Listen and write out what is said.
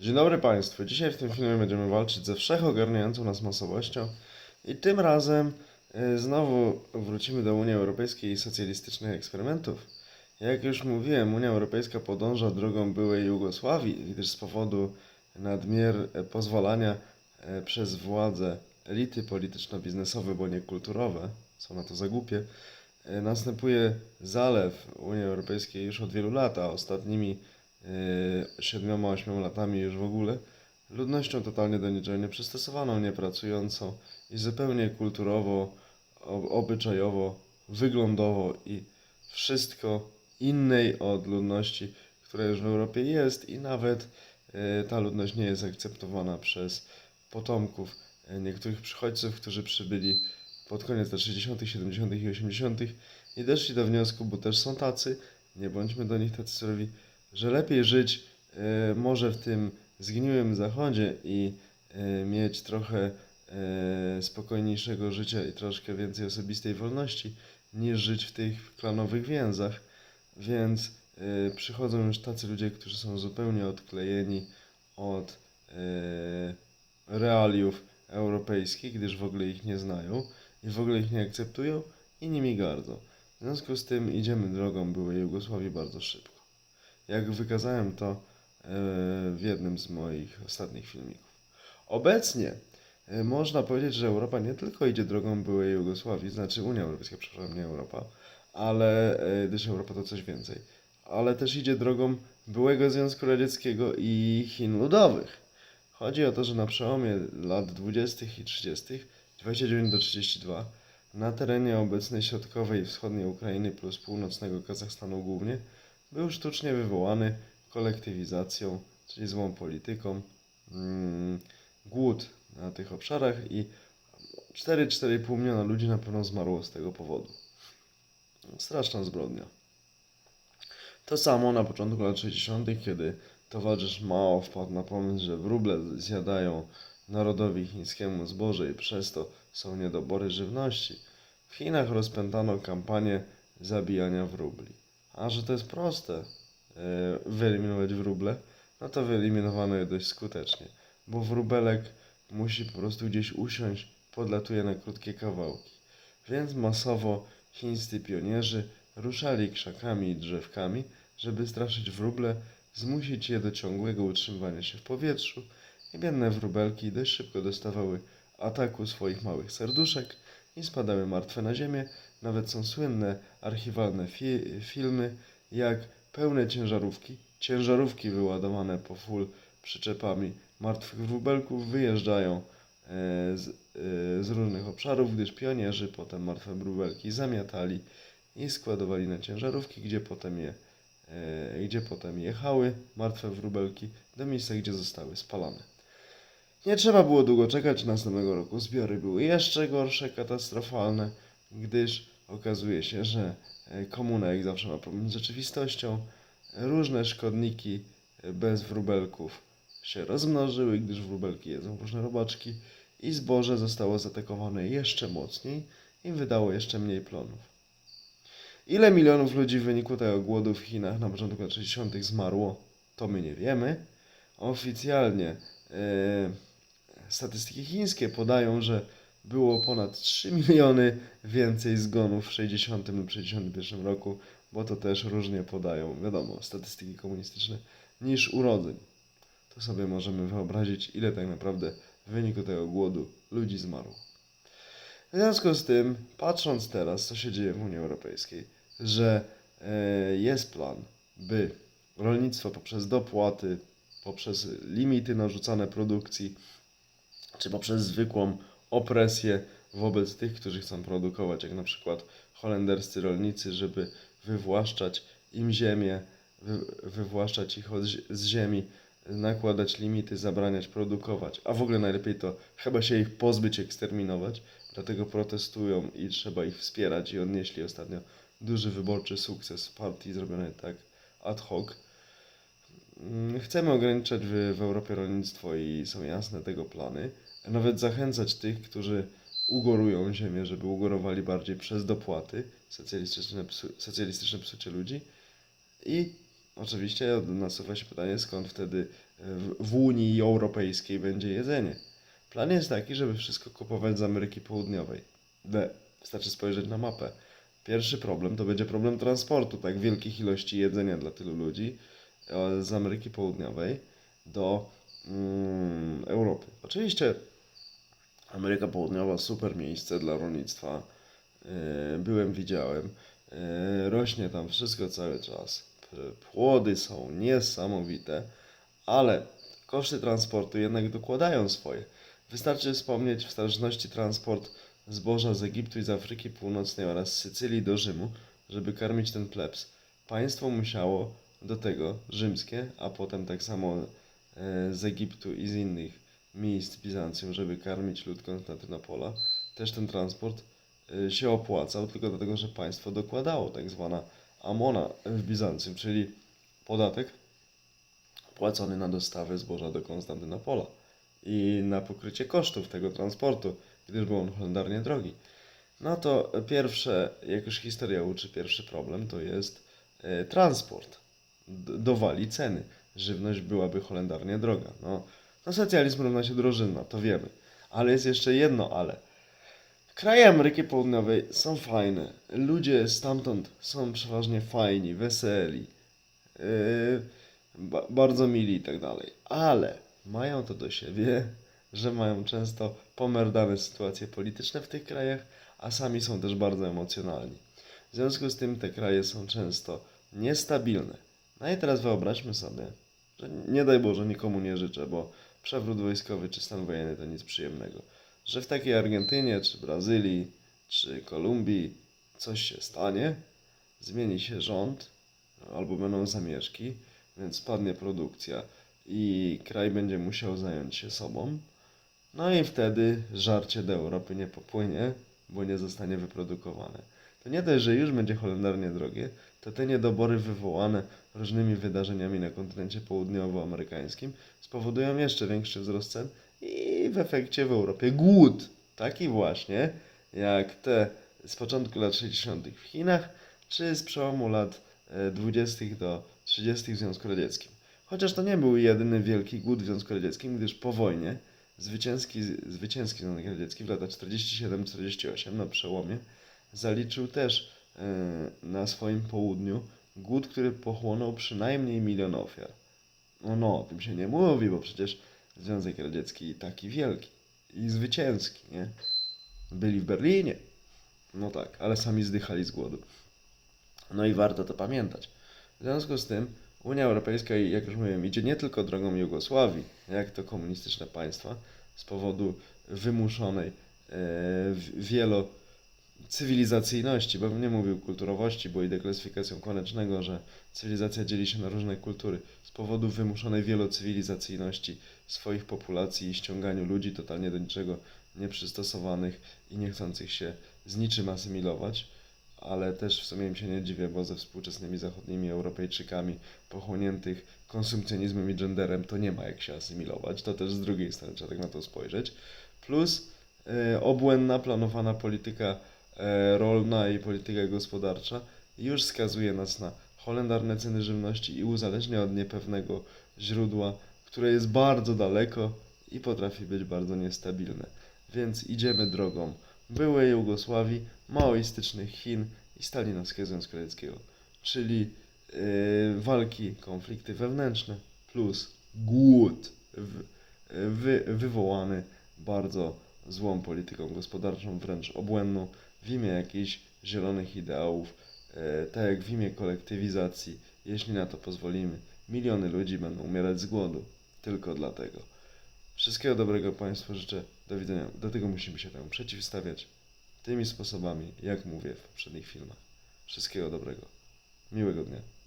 Dzień dobry Państwu. Dzisiaj w tym filmie będziemy walczyć ze wszechogarniającą nas masowością i tym razem y, znowu wrócimy do Unii Europejskiej i socjalistycznych eksperymentów. Jak już mówiłem, Unia Europejska podąża drogą byłej Jugosławii, gdyż z powodu nadmiar e, pozwalania e, przez władze elity polityczno-biznesowe, bo nie kulturowe, są na to za głupie, następuje zalew Unii Europejskiej już od wielu lat, a ostatnimi e, siedmioma, ośmioma latami już w ogóle, ludnością totalnie do niczego nieprzystosowaną, niepracującą i zupełnie kulturowo, obyczajowo, wyglądowo i wszystko innej od ludności, która już w Europie jest i nawet e, ta ludność nie jest akceptowana przez potomków e, niektórych przychodźców, którzy przybyli pod koniec lat 60., 70. i 80. i doszli do wniosku, bo też są tacy, nie bądźmy do nich tacy surowi, że lepiej żyć e, może w tym zgniłym zachodzie i e, mieć trochę e, spokojniejszego życia i troszkę więcej osobistej wolności, niż żyć w tych klanowych więzach. Więc e, przychodzą już tacy ludzie, którzy są zupełnie odklejeni od e, realiów europejskich, gdyż w ogóle ich nie znają i w ogóle ich nie akceptują i nimi gardzą. W związku z tym idziemy drogą byłej Jugosławii bardzo szybko. Jak wykazałem to e, w jednym z moich ostatnich filmików. Obecnie e, można powiedzieć, że Europa nie tylko idzie drogą byłej Jugosławii, znaczy Unia Europejska, przepraszam, nie Europa, ale e, gdyż Europa to coś więcej, ale też idzie drogą byłego Związku Radzieckiego i Chin Ludowych. Chodzi o to, że na przełomie lat 20. i 30., 29 do 32, na terenie obecnej środkowej i wschodniej Ukrainy plus północnego Kazachstanu głównie, był sztucznie wywołany kolektywizacją, czyli złą polityką, mm, głód na tych obszarach i 4-4,5 miliona ludzi na pewno zmarło z tego powodu. Straszna zbrodnia. To samo na początku lat 60., kiedy towarzysz Mao wpadł na pomysł, że wróble zjadają narodowi chińskiemu zboże i przez to są niedobory żywności. W Chinach rozpętano kampanię zabijania wróbli. A że to jest proste e, wyeliminować wróble, no to wyeliminowano je dość skutecznie, bo wróbelek musi po prostu gdzieś usiąść, podlatuje na krótkie kawałki. Więc masowo chińscy pionierzy ruszali krzakami i drzewkami, żeby straszyć wróble, zmusić je do ciągłego utrzymywania się w powietrzu i biedne wróbelki dość szybko dostawały ataku swoich małych serduszek i spadały martwe na ziemię. Nawet są słynne archiwalne fi- filmy, jak pełne ciężarówki, ciężarówki wyładowane po full przyczepami martwych wróbelków wyjeżdżają e, z, e, z różnych obszarów, gdyż pionierzy potem martwe wróbelki zamiatali i składowali na ciężarówki, gdzie potem je, e, gdzie potem jechały martwe wróbelki do miejsca, gdzie zostały spalane. Nie trzeba było długo czekać, następnego roku zbiory były jeszcze gorsze, katastrofalne, gdyż okazuje się, że e, komuna jak zawsze ma problem z rzeczywistością. Różne szkodniki e, bez wróbelków się rozmnożyły, gdyż wróbelki jedzą różne robaczki i zboże zostało zaatakowane jeszcze mocniej i wydało jeszcze mniej plonów. Ile milionów ludzi w wyniku tego głodu w Chinach na początku lat 60. zmarło, to my nie wiemy. Oficjalnie e, statystyki chińskie podają, że było ponad 3 miliony więcej zgonów w 60 lub 61 roku, bo to też różnie podają, wiadomo, statystyki komunistyczne, niż urodzeń. To sobie możemy wyobrazić, ile tak naprawdę w wyniku tego głodu ludzi zmarło. W związku z tym, patrząc teraz, co się dzieje w Unii Europejskiej, że e, jest plan, by rolnictwo poprzez dopłaty, poprzez limity narzucane produkcji, czy poprzez zwykłą opresję wobec tych, którzy chcą produkować, jak na przykład holenderscy rolnicy, żeby wywłaszczać im ziemię, wy, wywłaszczać ich od, z ziemi, nakładać limity, zabraniać produkować, a w ogóle najlepiej to chyba się ich pozbyć, eksterminować, dlatego protestują i trzeba ich wspierać. I odnieśli ostatnio duży wyborczy sukces partii zrobiony tak ad hoc. Chcemy ograniczać w, w Europie rolnictwo i są jasne tego plany. Nawet zachęcać tych, którzy ugorują ziemię, żeby ugorowali bardziej przez dopłaty, socjalistyczne, psu, socjalistyczne psucie ludzi i Oczywiście nasuwa się pytanie, skąd wtedy w, w Unii Europejskiej będzie jedzenie. Plan jest taki, żeby wszystko kupować z Ameryki Południowej. B. Wystarczy spojrzeć na mapę. Pierwszy problem to będzie problem transportu tak wielkich ilości jedzenia dla tylu ludzi z Ameryki Południowej do mm, Europy. Oczywiście Ameryka Południowa super miejsce dla rolnictwa. Yy, Byłem, widziałem. Yy, Rośnie tam wszystko cały czas. Płody są niesamowite, ale koszty transportu jednak dokładają swoje. Wystarczy wspomnieć w starożytności transport zboża z Egiptu i z Afryki Północnej oraz z Sycylii do Rzymu, żeby karmić ten plebs. Państwo musiało do tego, rzymskie, a potem tak samo e, z Egiptu i z innych miejsc Bizancjum, żeby karmić lud Konstantynopola, też ten transport e, się opłacał, tylko dlatego, że państwo dokładało tak zwana amona w Bizancjum, czyli podatek płacony na dostawę zboża do Konstantynopola i na pokrycie kosztów tego transportu, gdyż był on holendarnie drogi. No to pierwsze, jak już historia uczy, pierwszy problem to jest e, transport. Dowali ceny. Żywność byłaby holendarnie droga. No, no socjalizm równa się drożyzna, to wiemy. Ale jest jeszcze jedno ale. Kraje Ameryki Południowej są fajne. Ludzie stamtąd są przeważnie fajni, weseli, yy, ba- bardzo mili i tak dalej. Ale mają to do siebie, że mają często pomerdane sytuacje polityczne w tych krajach, a sami są też bardzo emocjonalni. W związku z tym te kraje są często niestabilne. No i teraz wyobraźmy sobie, że nie daj Boże, nikomu nie życzę, bo przewrót wojskowy czy stan wojenny to nic przyjemnego. Że w takiej Argentynie, czy Brazylii, czy Kolumbii coś się stanie, zmieni się rząd, albo będą zamieszki, więc spadnie produkcja i kraj będzie musiał zająć się sobą. No i wtedy żarcie do Europy nie popłynie, bo nie zostanie wyprodukowane. To nie dość, że już będzie holendarnie drogie, to te niedobory wywołane różnymi wydarzeniami na kontynencie południowoamerykańskim spowodują jeszcze większy wzrost cen i w efekcie w Europie głód. Taki właśnie jak te z początku lat 60. w Chinach, czy z przełomu lat e, 20. do 30. w Związku Radzieckim. Chociaż to nie był jedyny wielki głód w Związku Radzieckim, gdyż po wojnie zwycięski, zwycięski Związek Radziecki w latach 47-48 na przełomie zaliczył też e, na swoim południu głód, który pochłonął przynajmniej milion ofiar. No, no, o tym się nie mówi, bo przecież Związek Radziecki taki wielki i zwycięski, nie? Byli w Berlinie. No tak, ale sami zdychali z głodu. No i warto to pamiętać. W związku z tym Unia Europejska, jak już mówiłem, idzie nie tylko drogą Jugosławii, jak to komunistyczne państwa, z powodu wymuszonej e, wielo cywilizacyjności, bym nie mówił kulturowości, bo idę klasyfikacją Konecznego, że cywilizacja dzieli się na różne kultury. Z powodu wymuszonej wielocywilizacyjności swoich populacji i ściąganiu ludzi totalnie do niczego nieprzystosowanych i nie chcących się z niczym asymilować, ale też w sumie im się nie dziwię, bo ze współczesnymi zachodnimi Europejczykami pochłoniętych konsumpcjonizmem i genderem to nie ma jak się asymilować. To też z drugiej strony trzeba tak na to spojrzeć. Plus e, obłędna planowana polityka rolna i polityka gospodarcza już skazuje nas na holendarne ceny żywności i uzależnia od niepewnego źródła, które jest bardzo daleko i potrafi być bardzo niestabilne. Więc idziemy drogą byłej Jugosławii, maoistycznych Chin i stalinowskiego Związku Radzieckiego, czyli yy, walki, konflikty wewnętrzne plus głód w, wy, wywołany bardzo złą polityką gospodarczą, wręcz obłędną, w imię jakichś zielonych ideałów, e, tak jak w imię kolektywizacji, jeśli na to pozwolimy, miliony ludzi będą umierać z głodu tylko dlatego. Wszystkiego dobrego Państwu życzę. Do widzenia. Do tego musimy się temu przeciwstawiać tymi sposobami, jak mówię w poprzednich filmach. Wszystkiego dobrego. Miłego dnia.